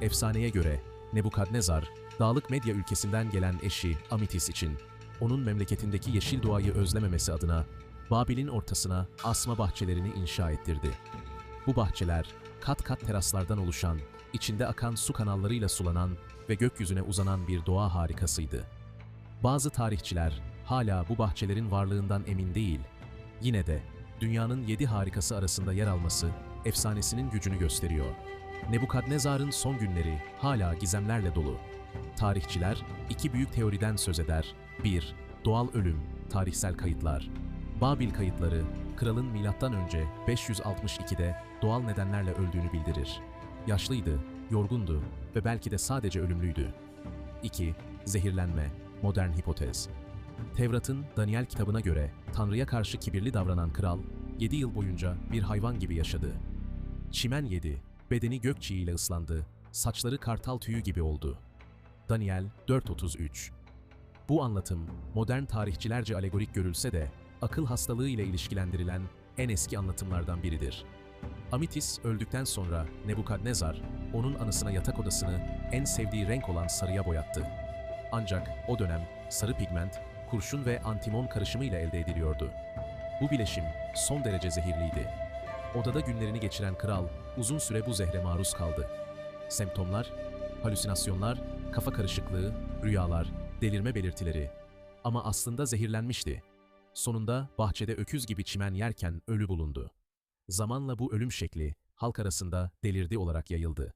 Efsaneye göre Nebukadnezar, dağlık Medya ülkesinden gelen eşi Amitis için onun memleketindeki yeşil doğayı özlememesi adına Babil'in ortasına asma bahçelerini inşa ettirdi. Bu bahçeler kat kat teraslardan oluşan, içinde akan su kanallarıyla sulanan ve gökyüzüne uzanan bir doğa harikasıydı. Bazı tarihçiler hala bu bahçelerin varlığından emin değil. Yine de dünyanın yedi harikası arasında yer alması efsanesinin gücünü gösteriyor. Nebukadnezar'ın son günleri hala gizemlerle dolu. Tarihçiler iki büyük teoriden söz eder. 1. Doğal ölüm, tarihsel kayıtlar. Babil kayıtları, kralın milattan önce 562'de doğal nedenlerle öldüğünü bildirir. Yaşlıydı, yorgundu ve belki de sadece ölümlüydü. 2. Zehirlenme, modern hipotez. Tevrat'ın Daniel kitabına göre Tanrı'ya karşı kibirli davranan kral 7 yıl boyunca bir hayvan gibi yaşadı. Çimen yedi, bedeni gök çiğiyle ıslandı, saçları kartal tüyü gibi oldu. Daniel 4.33 Bu anlatım modern tarihçilerce alegorik görülse de akıl hastalığı ile ilişkilendirilen en eski anlatımlardan biridir. Amitis öldükten sonra Nebukadnezar onun anısına yatak odasını en sevdiği renk olan sarıya boyattı. Ancak o dönem sarı pigment, kurşun ve antimon karışımıyla elde ediliyordu. Bu bileşim son derece zehirliydi. Odada günlerini geçiren kral uzun süre bu zehre maruz kaldı. Semptomlar, halüsinasyonlar, kafa karışıklığı, rüyalar, delirme belirtileri. Ama aslında zehirlenmişti. Sonunda bahçede öküz gibi çimen yerken ölü bulundu. Zamanla bu ölüm şekli halk arasında delirdi olarak yayıldı.